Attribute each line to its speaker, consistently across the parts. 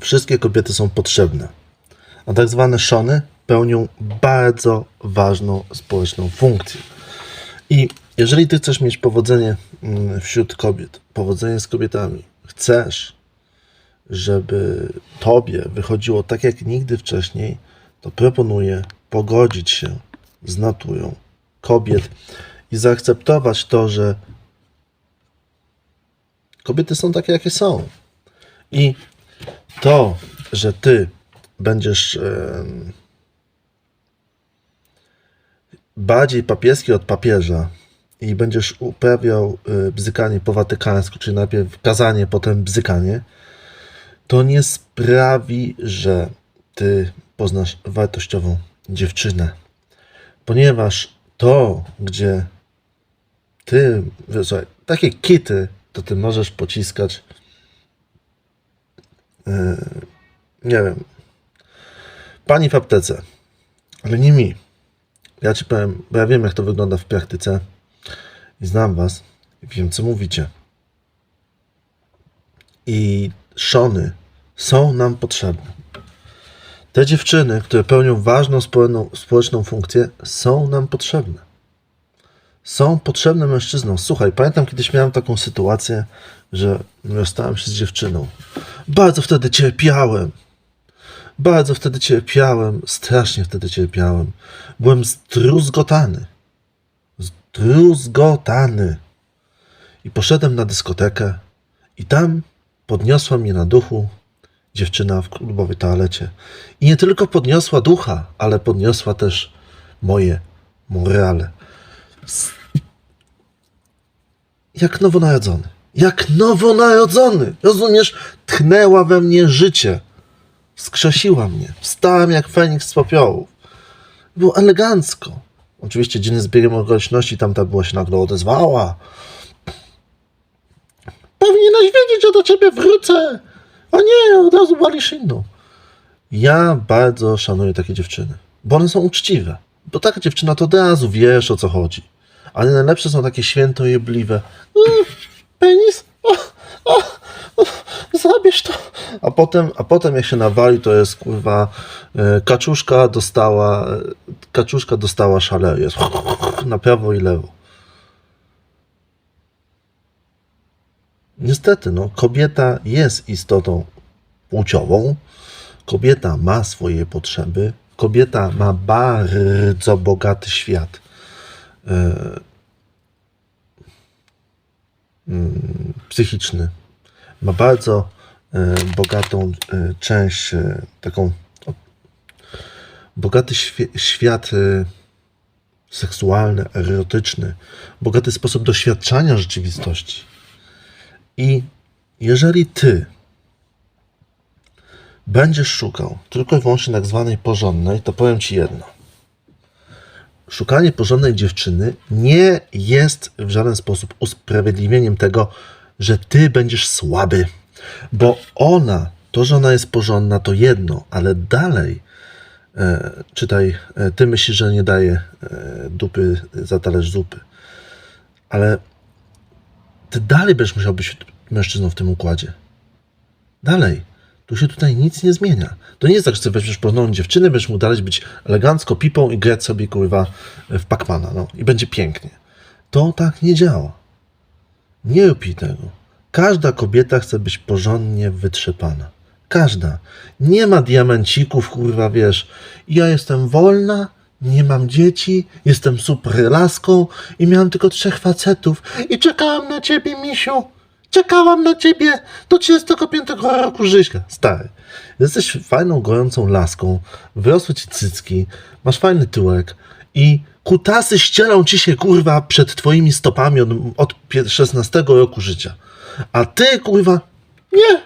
Speaker 1: wszystkie kobiety są potrzebne, a tak zwane szony pełnią bardzo ważną społeczną funkcję. I jeżeli ty chcesz mieć powodzenie mm, wśród kobiet, powodzenie z kobietami, chcesz, żeby tobie wychodziło tak jak nigdy wcześniej, to proponuję pogodzić się z naturą kobiet i zaakceptować to, że kobiety są takie, jakie są. I to, że ty będziesz bardziej papieski od papieża i będziesz uprawiał y, bzykanie po watykańsku, czyli najpierw kazanie, potem bzykanie, to nie sprawi, że ty poznasz wartościową dziewczynę. Ponieważ to, gdzie ty, słuchaj, takie kity, to ty możesz pociskać, nie wiem, pani w aptece, ale nie mi. Ja ci powiem, bo ja wiem, jak to wygląda w praktyce i znam was i wiem, co mówicie. I szony są nam potrzebne. Te dziewczyny, które pełnią ważną społeczną funkcję, są nam potrzebne. Są potrzebne mężczyznom. Słuchaj, pamiętam kiedyś miałem taką sytuację, że rozstałem się z dziewczyną. Bardzo wtedy cierpiałem. Bardzo wtedy cierpiałem. Strasznie wtedy cierpiałem. Byłem zdruzgotany. Zdruzgotany. I poszedłem na dyskotekę i tam podniosła mnie na duchu dziewczyna w klubowej toalecie. I nie tylko podniosła ducha, ale podniosła też moje morale. Jak nowonarodzony. Jak nowonarodzony. Rozumiesz? Tchnęła we mnie życie. Wskrzesiła mnie. Wstałem jak Feniks z popiołów. Było elegancko. Oczywiście dzienny zbiegiem okoliczności tamta była się nagle odezwała. Powinieneś wiedzieć, że do ciebie wrócę. A nie, od razu walisz inną. Ja bardzo szanuję takie dziewczyny, bo one są uczciwe. Bo taka dziewczyna to od razu wiesz o co chodzi. Ale najlepsze są takie świętojebliwe. Mm, Penis? O, o, o, zabierz to. A potem, a potem jak się nawali, to jest kurwa e, kaczuszka dostała e, kaczuszka dostała szaleję. Jest na prawo i lewo. Niestety, no, kobieta jest istotą płciową, kobieta ma swoje potrzeby, kobieta ma bardzo bogaty świat psychiczny, ma bardzo e, bogatą e, część, e, taką bogaty świat e, seksualny, erotyczny, bogaty sposób doświadczania rzeczywistości. I jeżeli ty będziesz szukał tylko i wyłącznie tak zwanej porządnej, to powiem ci jedno. Szukanie porządnej dziewczyny nie jest w żaden sposób usprawiedliwieniem tego, że ty będziesz słaby. Bo ona, to, że ona jest porządna, to jedno, ale dalej, e, czytaj, e, ty myślisz, że nie daje e, dupy za talerz zupy. Ale ty dalej będziesz musiał być mężczyzną w tym układzie. Dalej. Tu się tutaj nic nie zmienia. To nie jest tak, że weźmiesz porządną dziewczynę, będziesz mu dalej być elegancko pipą i grać sobie kurwa w Pacmana, no i będzie pięknie. To tak nie działa. Nie jej tego. Każda kobieta chce być porządnie wytrzepana. Każda. Nie ma diamencików, kurwa, wiesz. Ja jestem wolna, nie mam dzieci, jestem super laską i miałam tylko trzech facetów i czekałam na ciebie, misiu. Czekałam na ciebie do 35 roku życia. Stary, jesteś fajną, gojącą laską, wyrosły ci cycki, masz fajny tyłek i kutasy ścielą ci się, kurwa, przed twoimi stopami od, od pię- 16 roku życia. A ty, kurwa, nie,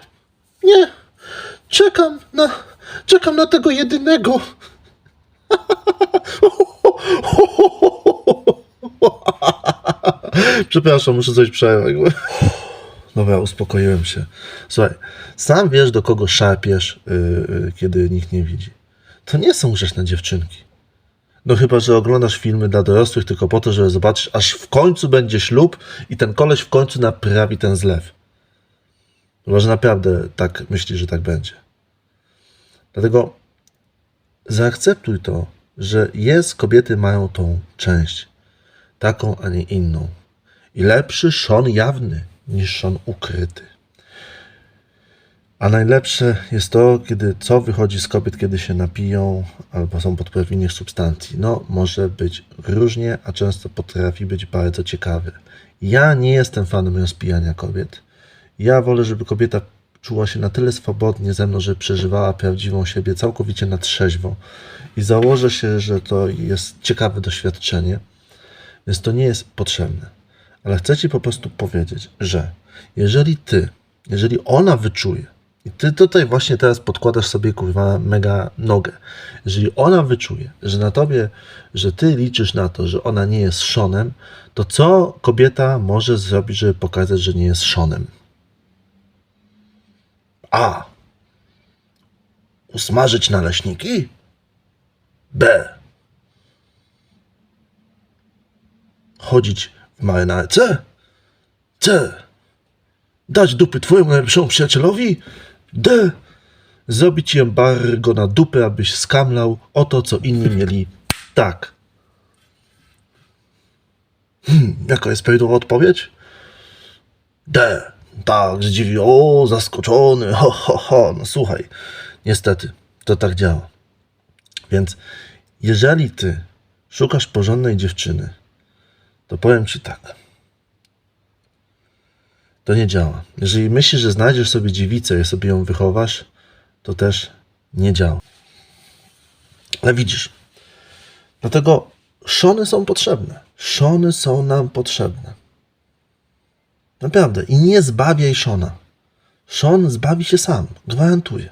Speaker 1: nie, czekam na, czekam na tego jedynego. Przepraszam, muszę coś przerwać. Dobra, uspokoiłem się. Słuchaj, sam wiesz, do kogo szarpiesz, yy, yy, kiedy nikt nie widzi. To nie są grzeczne dziewczynki. No chyba, że oglądasz filmy dla dorosłych tylko po to, żeby zobaczyć, aż w końcu będzie ślub i ten koleś w końcu naprawi ten zlew. Chyba, że naprawdę tak myślisz, że tak będzie. Dlatego zaakceptuj to, że jest, kobiety mają tą część, taką, a nie inną. I lepszy szon jawny niż szon ukryty. A najlepsze jest to, kiedy co wychodzi z kobiet, kiedy się napiją albo są pod wpływem innych substancji. No, może być różnie, a często potrafi być bardzo ciekawy. Ja nie jestem fanem rozpijania kobiet. Ja wolę, żeby kobieta czuła się na tyle swobodnie ze mną, że przeżywała prawdziwą siebie całkowicie na trzeźwo. I założę się, że to jest ciekawe doświadczenie, więc to nie jest potrzebne. Ale chcę ci po prostu powiedzieć, że jeżeli ty, jeżeli ona wyczuje, i ty tutaj właśnie teraz podkładasz sobie kurwa mega nogę, jeżeli ona wyczuje, że na tobie, że ty liczysz na to, że ona nie jest szonem, to co kobieta może zrobić, żeby pokazać, że nie jest szonem? A. Usmażyć naleśniki? B. Chodzić w marynarce? C. Dać dupy twojemu najlepszemu przyjacielowi? D. Zrobić embargo na dupę, abyś skamlał o to, co inni mieli. Tak. Hmm, jaka jest prawidłowa odpowiedź? D. Tak, zdziwi. O, zaskoczony. Ho, ho, ho. No słuchaj, niestety, to tak działa. Więc jeżeli ty szukasz porządnej dziewczyny, to powiem ci tak. To nie działa. Jeżeli myślisz, że znajdziesz sobie dziewicę i sobie ją wychowasz, to też nie działa. Ale widzisz, dlatego szony są potrzebne. Szony są nam potrzebne. Naprawdę. I nie zbawiaj Szona. Szon zbawi się sam. Gwarantuję.